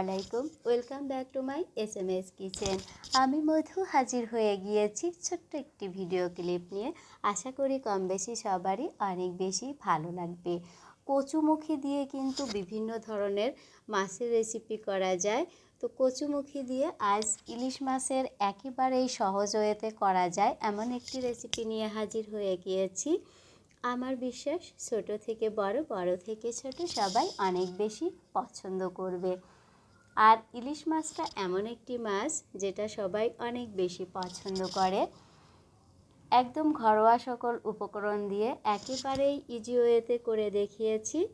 আলাইকুম। Welcome back to my S M S kitchen আমি মধু হাজির হয়ে গিয়েছি ছোট্ট একটি ভিডিও ক্লিপ নিয়ে। আশা করি কম বেশি সবারই অনেক বেশি ভালো লাগবে। কচুমুখী দিয়ে কিন্তু বিভিন্ন ধরনের মাছের রেসিপি করা যায়। তো কচুমুখী দিয়ে আজ ইলিশ মাছের একেবারেই সহজ ওয়েতে করা যায় এমন একটি রেসিপি নিয়ে হাজির হয়ে গিয়েছি। আমার বিশ্বাস ছোট থেকে বড় বড় থেকে ছোট সবাই অনেক বেশি পছন্দ করবে। আর ইলিশ মাছটা এমন একটি মাছ যেটা সবাই অনেক বেশি পছন্দ করে। একদম ঘরোয়া সকল উপকরণ দিয়ে একেবারেই ইজি ওয়েতে করে দেখিয়েছি।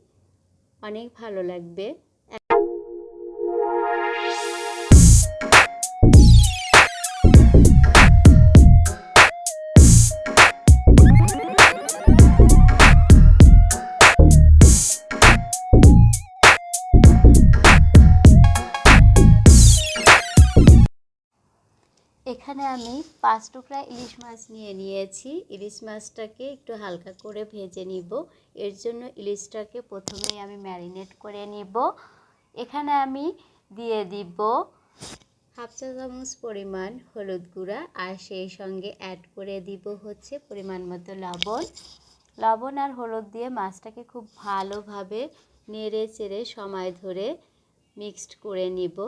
অনেক ভালো লাগবে। আমি পাঁচ টুকরা ইলিশ মাছ নিয়ে নিয়েছি। ইলিশ মাছটাকে একটু হালকা করে ভেজে নিব। এর জন্য ইলিশটাকে প্রথমেই আমি ম্যারিনেট করে নিব। এখানে আমি দিয়ে দিব হাফ চা চামচ পরিমাণ হলুদ গুঁড়া আর সেই সঙ্গে অ্যাড করে দিব হচ্ছে পরিমাণ মতো লবণ। লবণ আর হলুদ দিয়ে মাছটাকে খুব ভালোভাবে নেড়ে চেড়ে সময় ধরে মিক্সড করে নিব।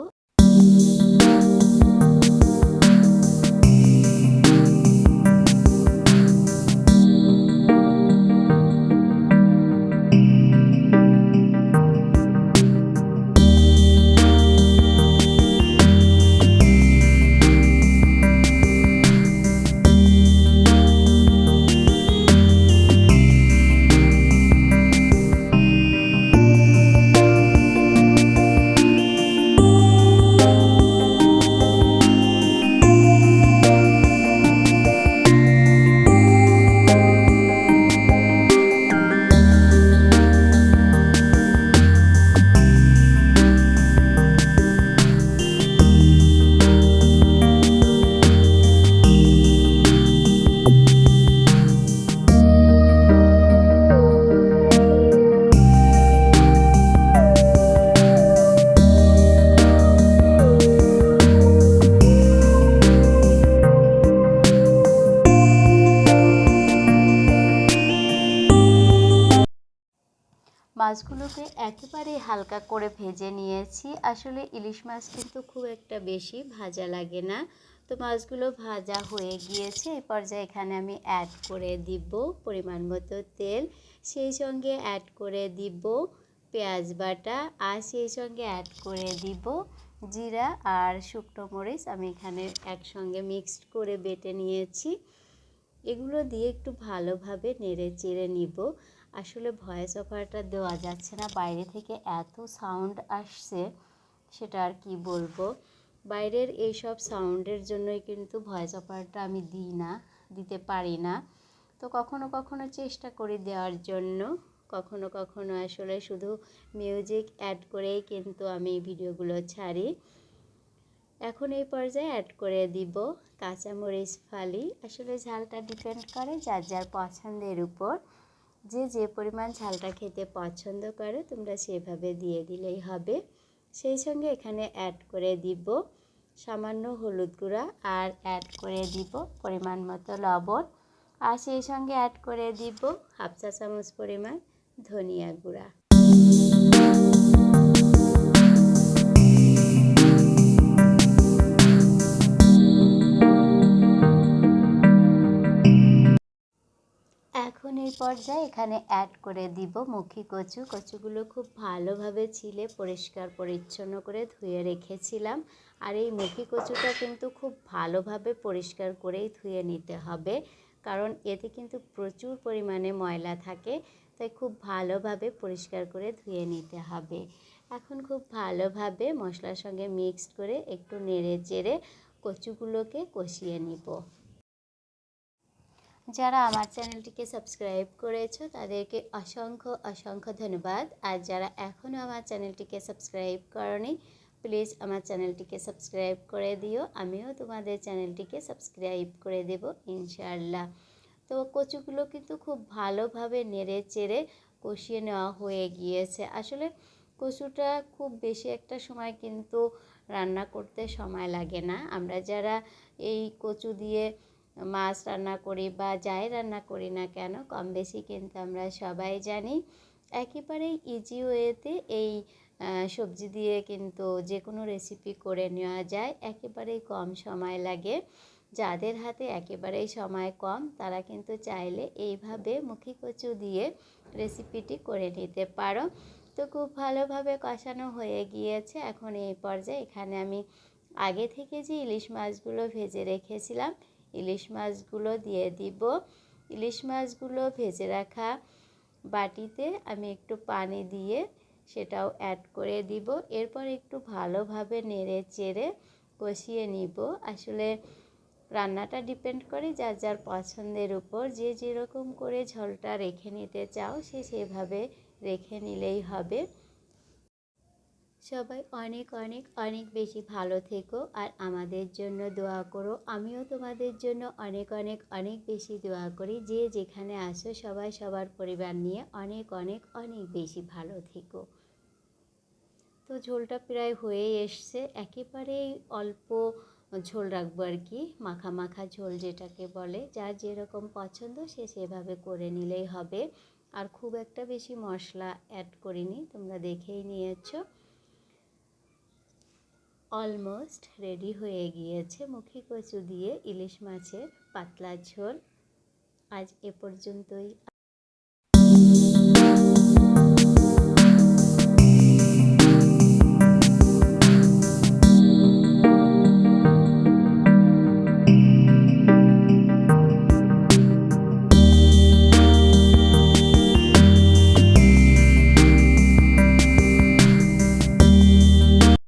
মাছগুলোকে একেবারে হালকা করে ভেজে নিয়েছি। আসলে ইলিশ মাছ কিন্তু খুব একটা বেশি ভাজা লাগে না। তো মাছগুলো ভাজা হয়ে গিয়েছে এই পর্যায়ে এখানে আমি অ্যাড করে দিব পরিমাণ মতো তেল, সেই সঙ্গে অ্যাড করে দিব পেঁয়াজ বাটা, আর সেই সঙ্গে অ্যাড করে দিব জিরা আর শুকনো মরিচ। আমি এখানে একসঙ্গে মিক্সড করে বেটে নিয়েছি। এগুলো দিয়ে একটু ভালোভাবে নেড়ে চেড়ে নিব। আসলে ভয়েস অফারটা দেওয়া যাচ্ছে না। বাইরে থেকে এত সাউন্ড আসছে, সেটা আর কি বলব? বাইরের এইসব সাউন্ডের জন্যই কিন্তু ভয়েস অফারটা আমি দিই না, দিতে পারি না। তো কখনো কখনো চেষ্টা করি দেওয়ার জন্য। কখনো কখনো আসলে শুধু মিউজিক অ্যাড করেই কিন্তু আমি ভিডিওগুলো ছাড়ি। এখন এই পর্যায়ে অ্যাড করে দিব কাঁচামরিচ ফালি। আসলে ঝালটা ডিপেন্ড করে যার যার পছন্দের উপর। যে যে পরিমাণ ঝালটা খেতে পছন্দ করে, তোমরা সেভাবে দিয়ে দিলেই হবে। সেই সঙ্গে এখানে অ্যাড করে দিব সামান্য হলুদ গুঁড়া আর অ্যাড করে দিব পরিমাণ মতো লবণ। আর সেই সঙ্গে অ্যাড করে দিব হাফ চা চামচ পরিমাণ ধনিয়া গুঁড়া। এখন এই পর্যায়ে এখানে অ্যাড করে দিব মুখি কচু। কচুগুলো খুব ভালোভাবে ছিলে, পরিষ্কার, পরিচ্ছন্ন করে ধুয়ে রেখেছিলাম। আর এই মুখি কচুটা কিন্তু খুব ভালোভাবে পরিষ্কার করেই ধুয়ে নিতে হবে। কারণ এতে কিন্তু প্রচুর পরিমাণে ময়লা থাকে, তাই খুব ভালোভাবে পরিষ্কার করে ধুয়ে নিতে হবে। এখন খুব ভালোভাবে মশলার সঙ্গে মিক্সড করে একটু নেড়ে চেড়ে কচুগুলোকে কষিয়ে নিব। যারা আমার চ্যানেলটিকে সাবস্ক্রাইব করেছ, তাদেরকে অসংখ্য অসংখ্য ধন্যবাদ। আর যারা এখনও আমার চ্যানেলটিকে সাবস্ক্রাইব করনি, প্লিজ আমার চ্যানেলটিকে সাবস্ক্রাইব করে দিও। আমিও তোমাদের চ্যানেলটিকে সাবস্ক্রাইব করে দেব, ইনশাআল্লাহ। তো কচুগুলো কিন্তু খুব ভালোভাবে নেড়ে চেড়ে কষিয়ে নেওয়া হয়ে গিয়েছে। আসলে কচুটা খুব বেশি একটা সময় কিন্তু রান্না করতে সময় লাগে না। আমরা যারা এই কচু দিয়ে মাছ রান্না করি বা যাই রান্না করি না কেন, কম বেশি কিন্তু আমরা সবাই জানি। একেবারেই ইজি ওয়েতে এই সবজি দিয়ে কিন্তু যে কোনো রেসিপি করে নেওয়া যায়। একেবারেই কম সময় লাগে। যাদের হাতে একেবারেই সময় কম, তারা কিন্তু চাইলে এইভাবে মুখি কচু দিয়ে রেসিপিটি করে নিতে পারো। তো খুব ভালোভাবে কষানো হয়ে গিয়েছে। এখন এই পর্যায়ে এখানে আমি আগে থেকে যে ইলিশ মাছগুলো ভেজে রেখেছিলাম ইলিশ মাছগুলো দিয়ে দিব। ইলিশ মাছগুলো ভেজে রাখা বাটিতে আমি একটু পানি দিয়ে সেটাও অ্যাড করে দিব। এরপর একটু ভালোভাবে নেড়ে চেড়ে কষিয়ে নিব। আসলে রান্নাটা ডিপেন্ড করে যার যার পছন্দের উপর। যে যেরকম করে ঝোলটা রেখে নিতে চাও সে সেভাবে রেখে নিলেই হবে। সবাই অনেক অনেক অনেক বেশি ভালো থেকো আর আমাদের জন্য দোয়া করো। আমিও তোমাদের জন্য অনেক অনেক অনেক বেশি দোয়া করি। যে যেখানে আসো সবাই সবার পরিবার নিয়ে অনেক অনেক অনেক বেশি ভালো থেকো। তো ঝোলটা প্রায় হয়ে এসছে। একেবারেই অল্প ঝোল রাখব আর কি, মাখা মাখা ঝোল যেটাকে বলে। যার যেরকম পছন্দ সে সেভাবে করে নিলেই হবে। আর খুব একটা বেশি মশলা অ্যাড করিনি, তোমরা দেখেই নিয়েছো। অলমোস্ট রেডি হয়ে গিয়েছে। মুখি কচু দিয়ে ইলিশ মাছের পাতলা ঝোল। আজ এ পর্যন্তই।